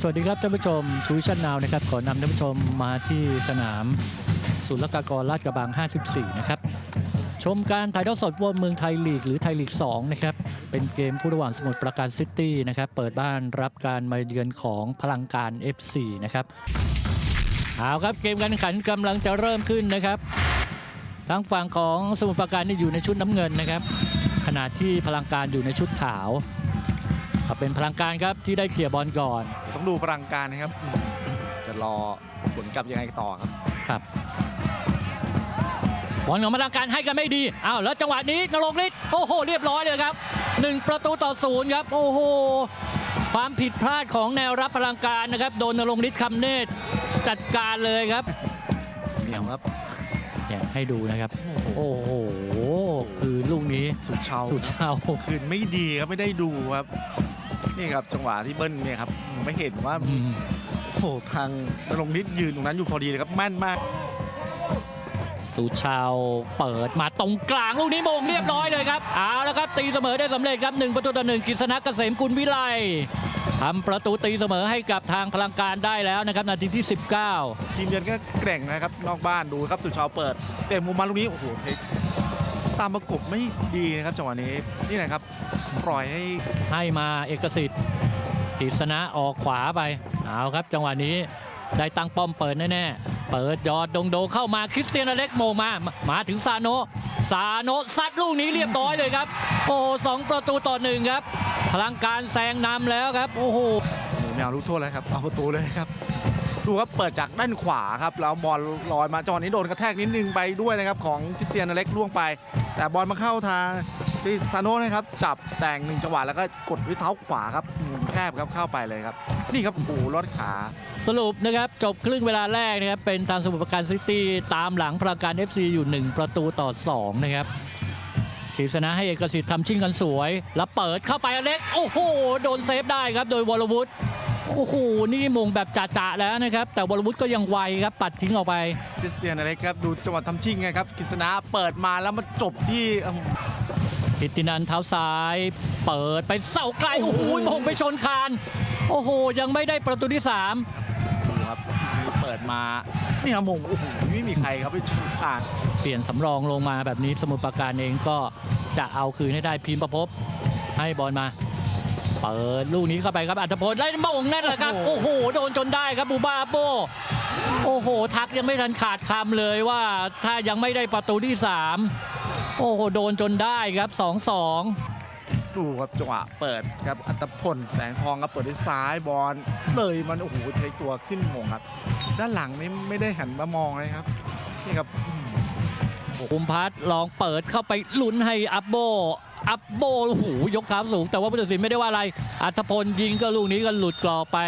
สวัสดีครับท่านผู้ชมทูชันนาวนะครับขอนำท่านผู้ชมมาที่สนามศุลกากรลาดกระบัง 54 นะครับ ชมการถ่ายทอดสดฟุตบอลเมืองไทยลีกหรือไทยลีก 2 นะครับ เป็นเกมคู่ระหว่างสมุทรปราการซิตี้นะครับ เปิดบ้านรับการมาเยือนของพลังการ FC นะครับเอาครับเกมการแข่งขันกำลังจะเริ่มขึ้นนะครับทางฝั่งของสมุทรปราการนี่อยู่ในชุดน้ำเงินนะครับ ขณะที่พลังการอยู่ในชุดขาว ก็เป็นพลังการครับที่ได้เคลียร์บอลก่อน ต้องดูพลังการนะครับ จะรอสวนกลับยังไงต่อครับครับบอลของพลังการให้กันไม่ดีอ้าวแล้วจังหวะนี้นรงฤทธิ์โอ้โหเรียบร้อยเลยครับหนึ่งประตูต่อศูนย์ครับโอ้โหความผิดพลาดของแนวรับพลังการนะครับโดนนรงฤทธิ์คำเนตรจัดการเลยครับเหนียวครับเนี่ยให้ดูนะครับ โอ้โหโอ้โหคือลูกนี้สุดเชาสุดเช้าคืนไม่ดีครับ ไม่ได้ดูครับ นี่ครับจังหวะที่เบิ้ลเนี่ยครับไม่เห็นว่าอืมโอ้โหทางนรงฤทธิ์ยืนตรงนั้นอยู่พอดีเลยครับแม่นมาก สุชาวเปิดมาตรงกลางลูกนี้โมงเรียบร้อยเลยครับเอาแล้วครับตีเสมอได้สำเร็จครับหนึ่งประตูต่อหนึ่งกฤษณะเกษมกุลวิไลทำประตูตีเสมอให้กับทางพลังการได้แล้วนะครับนาทีที่ 19 ทีมเยือนก็แกร่งนะครับ นอกบ้านดูครับสุดเชาเปิดเตะมุมมาลูกนี้โอ้โหเทค ตามประกบไม่ดีนะครับจังหวะนี้นี่นะครับปล่อยให้ให้มาเอกสิทธิ์กฤษณะออกขวาไปเอาครับ จังหวะนี้ได้ตั้งป้อมเปิดแน่ๆเปิดยอดดงโดเข้ามาคริสเตียนอเล็กโมงมามาถึงซาโนซาโนซัดลูกนี้เรียบร้อยเลยครับ โอ้โหสองประตูต่อหนึ่งครับ พลังการแซงนำแล้วครับ โอ้โหหนีไม่เอาลูกโทษแล้วครับเอาประตูเลยครับ ดูครับเปิดจากด้านขวาครับแล้วบอลลอยมาจังหวะนี้โดนกระแทกนิดนึงไปด้วยนะครับของคริสเตียนอเล็กล่วงไป แต่บอลมาเข้าทางที่ซานโนนะครับจับแต่งหนึ่งจังหวะแล้วก็กดด้วยเท้าขวาครับมุมแคบครับเข้าไปเลยครับ นี่ครับโอ้โหลอดขา สรุปนะครับจบครึ่งเวลาแรกนะครับเป็นทางสมุทรปราการซิตี้ตามหลังพลังการ FC อยู่ 1 ประตูต่อ 2 นะครับกฤษณะให้เอกสิทธิ์ทำชิ่งกันสวย แล้วเปิดเข้าไปอเล็ก โอ้โห โดนเซฟได้ครับ โดยวรวุฒิ โอ้โห นี่มงแบบจ่าๆแล้วนะครับ แต่วรวุฒิก็ยังไวครับ ปัดทิ้งออกไปคริสเตียนอเล็กครับ ดูจังหวะทำชิ่งไงครับกฤษณะเปิดมาแล้วมาจบที่อื้อหือกิตตินันเท้าซ้าย เปิดไปเสาไกล โอ้โห มงไปชนคาน โอ้โห ยังไม่ได้ประตูที่3ดูครับนี่เปิดมานี่ครับมงโอ้โหไม่มีใครครับไปชูผ่าน เปลี่ยนสำรองลงมาแบบนี้สมุทรปราการเองก็จะเอาคืนให้ได้พิมพ์ประพบให้บอลมา เปิดลูกนี้เข้าไปครับอัธพลไล่มงนั่นแหละครับโอ้โหโดนจนได้ครับบูบาโบโอ้โห ทักยังไม่ทันขาดคำเลยว่าถ้ายังไม่ได้ประตูที่ 3 โอ้โห โดนจนได้ครับ 2-2 ดูครับจังหวะเปิดครับอัตพลแสงทองครับเปิดด้วยซ้ายบอลเลยมันโอ้โหเทคตัวขึ้นมงครับ ด้านหลังนี่ไม่ได้หันมามองเลยครับนี่ครับ อื้อหือภูมิพัฒน์ลองเปิดเข้าไปลุ้นให้อัปโบ อัปโบโอ้โหยกข้าสูง แต่ว่าผู้ตัดสินไม่ได้ว่าอะไร อัธพลยิงก็ลูกนี้ก็หลุดกรอบไป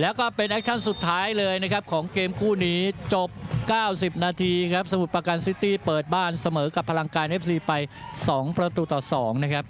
แล้วก็เป็นแอคชั่นสุดท้ายเลยนะครับ ของเกมคู่นี้จบ 90 นาทีครับ สมุทรปราการซิตี้เปิดบ้านเสมอกับพลังการ FC ไป 2 ประตูต่อ 2 นะครับ